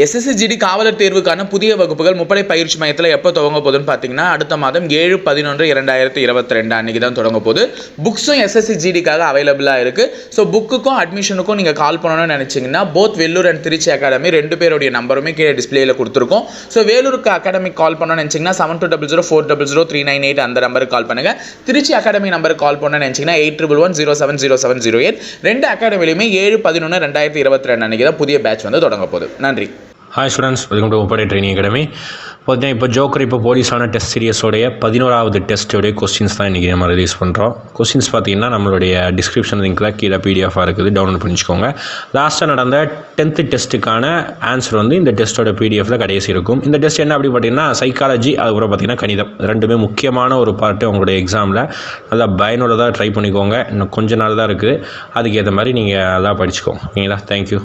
SSC GD காவலர் தேர்வுக்கான புதிய வகுப்புகள் முப்படை பயிற்சி மையத்தில் எப்போ தொடங்க போகுதுன்னு பார்த்தீங்கன்னா அடுத்த மாதம் ஏழு பதினொன்று இரண்டாயிரத்தி இருபத்தி ரெண்டு அன்றைக்கி தான் தொடங்க போகுது புக்ஸும் எஸ்எஸ்சிஜிடிக்காக அவைலபிளாக இருக்குது ஸோ புக்குக்கும் அட்மிஷனுக்கும் நீங்கள் கால் பண்ணணும்னு நினச்சிங்கன்னா both Vellore and Trichy academy ரெண்டு பேருடைய நம்பருமே கீழே டிஸ்பிளேயில் கொடுத்துருக்கோம். ஸோ வேலூருக்கு அகாடமிக் கால் பண்ணணும்னு நினச்சிங்கன்னா seven two double zero four double zero three nine eight அந்த நம்பருக்கு கால் பண்ணுங்கள் திருச்சி அகாடமி நம்பருக்கு கால் பண்ணணும்னு நினச்சிங்கன்னா eight triple one zero seven zero seven zero eight ரெண்டு அகாடமிலையுமே ஏழு பதினொன்று ரெண்டாயிரத்தி இருபத்தி ரெண்டு அன்றைக்கி தான் புதிய பேட்ச் வந்து தொடங்க போகுது. நன்றி. ஹாய் ஸ்டூடெண்ட்ஸ் வெல்கம் டு ஒப்படை ட்ரைனிங் அகாடமி பார்த்தீங்கன்னா இப்போ ஜோக்கர் இப்போ போலீஸான டெஸ்ட் சீரியஸோடைய பதினோராவது டெஸ்ட்டோடைய கொஸ்டின்ஸ் தான் இன்றைக்கி நம்ம ரிலீஸ் பண்ணுறோம் கொஸ்டின்ஸ் பார்த்தீங்கன்னா நம்மளுடைய டிஸ்கிரிப்ஷன் லிங்கில் கீழே பிடிஎஃபாக இருக்குது. டவுன்லோட் பண்ணிச்சுக்கோங்க. லாஸ்ட்டாக நடந்த டென்த்து டெஸ்ட்டுக்கான ஆன்சர் வந்து இந்த டெஸ்ட்டோட பிடிஎஃபில் கடைசி இருக்கும். இந்த டெஸ்ட் என்ன அப்படி பார்த்தீங்கன்னா சைக்காலஜி அதுக்கப்புறம் பார்த்தீங்கன்னா கணிதம். ரெண்டுமே முக்கியமான ஒரு பார்ட்டு உங்களுடைய எக்ஸாமில் நல்லா பயனுள்ளதாக ட்ரை பண்ணிக்கோங்க. இன்னும் கொஞ்ச நாள் தான் இருக்குது அதுக்கேற்ற மாதிரி நீங்கள் நல்லா படிச்சுக்கோங்க. ஓகேங்களா? தேங்க்யூ